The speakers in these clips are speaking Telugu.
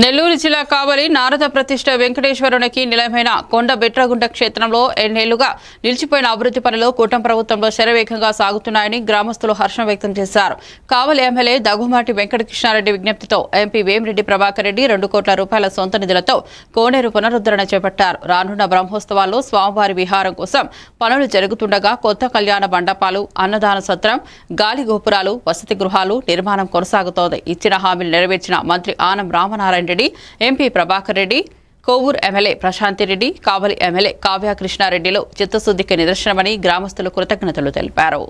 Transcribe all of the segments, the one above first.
నెల్లూరు జిల్లా కావలి నారద ప్రతిష్ట వెంకటేశ్వరునికి నిలయమైన కొండ బెట్రగుంట క్షేత్రంలో ఎన్నేళ్ళుగా నిలిచిపోయిన అభివృద్ధి పనులు కూటమి ప్రభుత్వంలో శరవేగంగా సాగుతున్నాయని గ్రామస్తులు హర్షం వ్యక్తం చేశారు. కావలి ఎమ్మెల్యే దగ్గుమాటి వెంకటకృష్ణారెడ్డి విజ్ఞప్తితో ఎంపీ వేమిరెడ్డి ప్రభాకర్ రెడ్డి రెండు కోట్ల రూపాయల సొంత నిధులతో కోనేరు పునరుద్ధరణ చేపట్టారు. రానున్న బ్రహ్మోత్సవాల్లో స్వామివారి విహారం కోసం పనులు జరుగుతుండగా కొత్త కళ్యాణ మండపాలు అన్నదాన సత్రం గాలి గోపురాలు వసతి గృహాలు నిర్మాణం కొనసాగుతోంది. ఇచ్చిన హామీలు నెరవేర్చిన మంత్రి Anam Ramanarayana Reddy MP Prabhakar Reddy Kovur MLA Prashanthi Reddy Kavali MLA Kavya కృష్ణారెడ్డిలో చిత్తశుద్ధికి నిదర్శనమని గ్రామస్తులు కృతజ్ఞతలు తెలిపారు.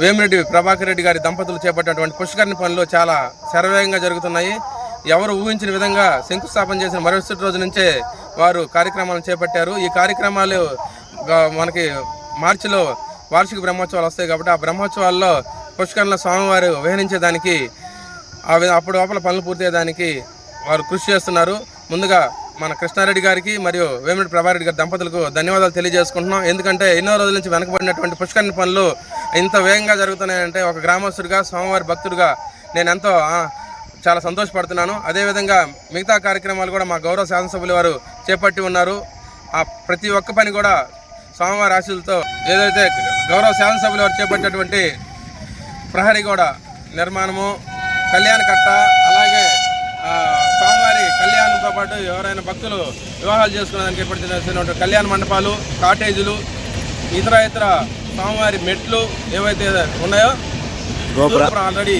వేమిరెడ్డి ప్రభాకర్ రెడ్డి గారి దంపతులు చేపట్టినటువంటి పుష్కరిణి పనులు చాలా శరవేగంగా జరుగుతున్నాయి. ఎవరు ఊహించిన విధంగా శంకుస్థాపన చేసిన మరుసటి రోజు నుంచే వారు కార్యక్రమాలను చేపట్టారు. ఈ కార్యక్రమాలు మనకి మార్చిలో వార్షిక బ్రహ్మోత్సవాలు వస్తాయి కాబట్టి ఆ బ్రహ్మోత్సవాల్లో పుష్కరణ స్వామివారు విహరించేదానికి ఆ అప్పుడు లోపల పనులు పూర్తయ్యేదానికి వారు కృషి చేస్తున్నారు. ముందుగా మన కృష్ణారెడ్డి గారికి మరియు వేమిరెడ్డి ప్రభారెడ్డి గారి దంపతులకు ధన్యవాదాలు తెలియజేసుకుంటున్నాం. ఎందుకంటే ఎన్నో రోజుల నుంచి వెనకబడినటువంటి పుష్కరిణి పనులు ఇంత వేగంగా జరుగుతున్నాయంటే ఒక గ్రామస్తుడిగా స్వామివారి భక్తుడిగా నేను ఎంతో చాలా సంతోషపడుతున్నాను. అదేవిధంగా మిగతా కార్యక్రమాలు కూడా మా గౌరవ శాసనసభ్యులు వారు చేపట్టి ఉన్నారు. ఆ ప్రతి ఒక్క పని కూడా స్వామివారి ఆశీలతో ఏదైతే గౌరవ శాసనసభ్యులు వారు చేపట్టినటువంటి ప్రహరీ గోడ నిర్మాణము కళ్యాణ కట్ట అలాగే ఆ, స్వామివారి పాటు ఎవరైనా భక్తులు వివాహాలు చేసుకునేదానికి చేసినటువంటి కళ్యాణ మండపాలు కాటేజీలు ఇతర ఇతర స్వామివారి మెట్లు ఏవైతే ఉన్నాయో గోపురం. ఆల్రెడీ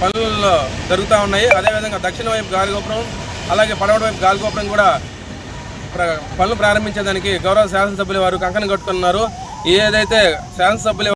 పనులలో జరుగుతూ ఉన్నాయి. అదేవిధంగా దక్షిణ వైపు గాలిగోపురం అలాగే పడమటి వైపు గాలిగోపురం కూడా పనులు ప్రారంభించేదానికి గౌరవ శాసనసభ్యులు వారు కంకణం కట్టుకున్నారు. ఏదైతే శాసనసభ్యులు